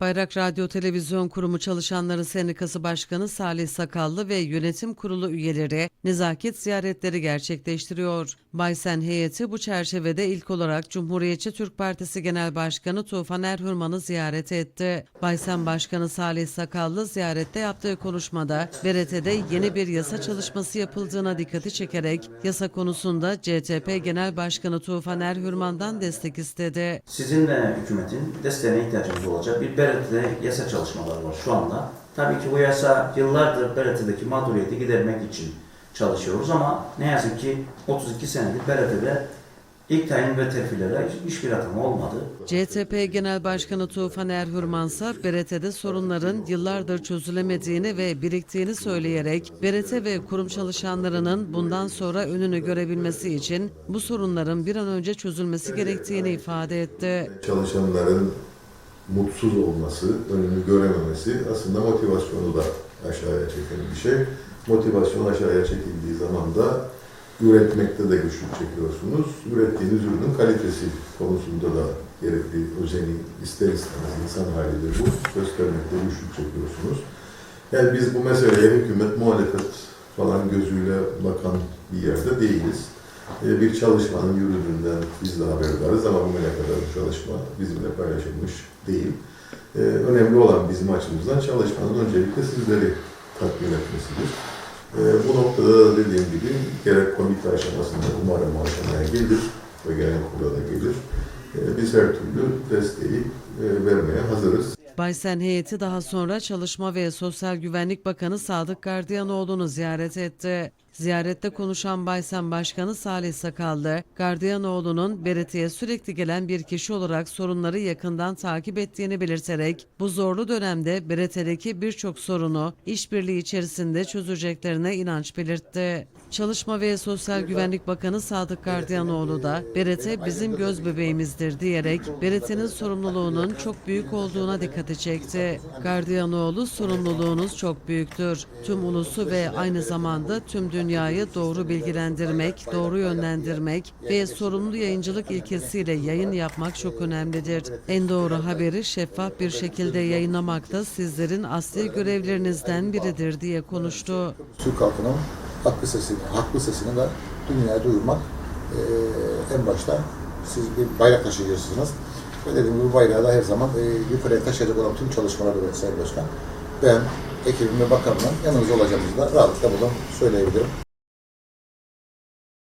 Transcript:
Bayrak Radyo Televizyon Kurumu Çalışanları Sendikası Başkanı Salih Sakallı ve yönetim kurulu üyeleri nezaket ziyaretleri gerçekleştiriyor. Baysen heyeti bu çerçevede ilk olarak Cumhuriyetçi Türk Partisi Genel Başkanı Tufan Erhürman'ı ziyaret etti. Baysen Başkanı Salih Sakallı ziyarette yaptığı konuşmada BRT'de yeni bir yasa çalışması yapıldığına dikkati çekerek yasa konusunda CTP Genel Başkanı Tufan Erhürman'dan destek istedi. Sizin de hükümetin desteğine ihtiyacımız olacak bir BRT'de yasa çalışmaları var şu anda. Tabii ki bu yasa yıllardır BRT'deki mağduriyeti gidermek için çalışıyoruz ama ne yazık ki 32 senedir BRT'de ilk tayin ve terfilere hiçbir atama olmadı. CTP Genel Başkanı Tufan Erhürman ise BRT'de sorunların yıllardır çözülemediğini ve biriktiğini söyleyerek BRT ve kurum çalışanlarının bundan sonra önünü görebilmesi için bu sorunların bir an önce çözülmesi gerektiğini ifade etti. Çalışanların mutsuz olması, önünü görememesi aslında motivasyonu da aşağıya çeken bir şey. Motivasyon aşağıya çekildiği zaman da üretmekte de güçlük çekiyorsunuz. Ürettiğiniz ürünün kalitesi konusunda da gerekli özeni ister istemez insan halidir bu. Göstermekte güçlük çekiyorsunuz. Yani biz bu meseleye hükümet muhalefet falan gözüyle bakan bir yerde değiliz. Ee, Bir çalışmanın yürüdüğünden biz de haberdarız ama bugüne kadar bu çalışma bizimle paylaşılmış değil. Ee, Önemli olan bizim açımızdan çalışmanın öncelikle sizleri tatmin etmesidir. Ee, Bu noktada da dediğim gibi gerek komite aşamasında umarım aşamaya gelir ve genel kurula da gelir. Ee, Biz her türlü desteği e, vermeye hazırız. Baysen heyeti daha sonra Çalışma ve Sosyal Güvenlik Bakanı Sadık Gardiyanoğlu'nu ziyaret etti. Ziyarette konuşan Baysen Başkanı Salih Sakallı, Gardiyanoğlu'nun BRT'ye sürekli gelen bir kişi olarak sorunları yakından takip ettiğini belirterek, bu zorlu dönemde BRT'deki birçok sorunu işbirliği içerisinde çözeceklerine inanç belirtti. Çalışma ve Sosyal Güvenlik Bakanı Sadık Gardiyanoğlu da BRT bizim göz bebeğimizdir diyerek BRT'nin sorumluluğunun çok büyük olduğuna dikkati çekti. Gardiyanoğlu sorumluluğunuz çok büyüktür. Tüm ulusu ve aynı zamanda tüm dünyayı doğru bilgilendirmek, doğru yönlendirmek ve sorumlu yayıncılık ilkesiyle yayın yapmak çok önemlidir. En doğru haberi şeffaf bir şekilde yayınlamak da sizlerin asli görevlerinizden biridir diye konuştu. Türk halkının haklı sesini, haklı sesini de dünyaya duyurmak eee, en başta siz bir bayrak taşıyacaksınız. Ve dediğim gibi bayrağı da her zaman eee, yukarıya taşıyacak olan tüm çalışmaları da Sayın Başkan. Ben ekibim ve bakanımla yanınızda olacağımızı da rahatlıkla buradan söyleyebilirim.